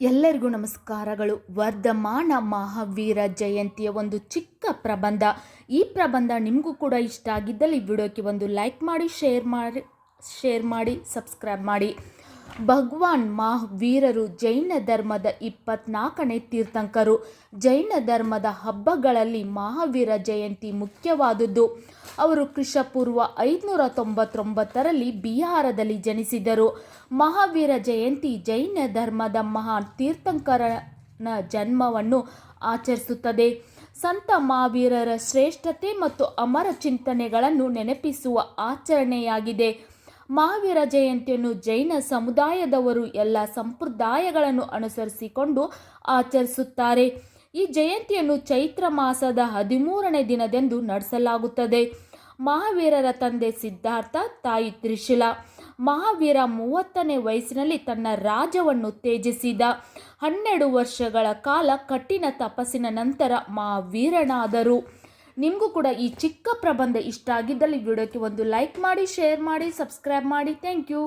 ಎಲ್ಲರಿಗೂ ನಮಸ್ಕಾರಗಳು. ವರ್ಧಮಾನ ಮಹಾವೀರ ಜಯಂತಿಯ ಒಂದು ಚಿಕ್ಕ ಪ್ರಬಂಧ. ಈ ಪ್ರಬಂಧ ನಿಮಗೂ ಕೂಡ ಇಷ್ಟ ಆಗಿದ್ದಲ್ಲಿ ವಿಡಿಯೋಕ್ಕೆ ಒಂದು ಲೈಕ್ ಮಾಡಿ, ಶೇರ್ ಮಾಡಿ ಶೇರ್ ಮಾಡಿ, ಸಬ್ಸ್ಕ್ರೈಬ್ ಮಾಡಿ. ಭಗವಾನ್ ಮಹಾವೀರರು ಜೈನ ಧರ್ಮದ ಇಪ್ಪತ್ನಾಲ್ಕನೇ ತೀರ್ಥಂಕರು. ಜೈನ ಧರ್ಮದ ಹಬ್ಬಗಳಲ್ಲಿ ಮಹಾವೀರ ಜಯಂತಿ ಮುಖ್ಯವಾದುದು ಅವರು ಕ್ರಿಶಪೂರ್ವ ಐದುನೂರ ತೊಂಬತ್ತೊಂಬತ್ತರಲ್ಲಿ ಬಿಹಾರದಲ್ಲಿ ಜನಿಸಿದರು. ಮಹಾವೀರ ಜಯಂತಿ ಜೈನ ಧರ್ಮದ ಮಹಾನ್ ತೀರ್ಥಂಕರನ ಜನ್ಮವನ್ನು ಆಚರಿಸುತ್ತದೆ. ಸಂತ ಮಹಾವೀರರ ಶ್ರೇಷ್ಠತೆ ಮತ್ತು ಅಮರ ಚಿಂತನೆಗಳನ್ನು ನೆನಪಿಸುವ ಆಚರಣೆಯಾಗಿದೆ. ಮಹಾವೀರ ಜಯಂತಿಯನ್ನು ಜೈನ ಸಮುದಾಯದವರು ಎಲ್ಲ ಸಂಪ್ರದಾಯಗಳನ್ನು ಅನುಸರಿಸಿಕೊಂಡು ಆಚರಿಸುತ್ತಾರೆ. ಈ ಜಯಂತಿಯನ್ನು ಚೈತ್ರ ಮಾಸದ ಹದಿಮೂರನೇ ದಿನದಂದು ನಡೆಸಲಾಗುತ್ತದೆ. ಮಹಾವೀರರ ತಂದೆ ಸಿದ್ಧಾರ್ಥ, ತಾಯಿ ತ್ರಿಶಿಲಾ. ಮಹಾವೀರ ಮೂವತ್ತನೇ ವಯಸ್ಸಿನಲ್ಲಿ ತನ್ನ ರಾಜ್ಯವನ್ನು ತ್ಯಜಿಸಿದ. ಹನ್ನೆರಡು ವರ್ಷಗಳ ಕಾಲ ಕಠಿಣ ತಪಸ್ಸಿನ ನಂತರ ಮಹಾವೀರನಾದರು. ನಿಮಗೂ ಕೂಡ ಈ ಚಿಕ್ಕ ಪ್ರಬಂಧ ಇಷ್ಟ ಆಗಿದ್ದಲ್ಲಿ ವಿಡಿಯೋಕ್ಕೆ ಒಂದು ಲೈಕ್ ಮಾಡಿ, ಶೇರ್ ಮಾಡಿ, ಸಬ್ಸ್ಕ್ರೈಬ್ ಮಾಡಿ. Thank you.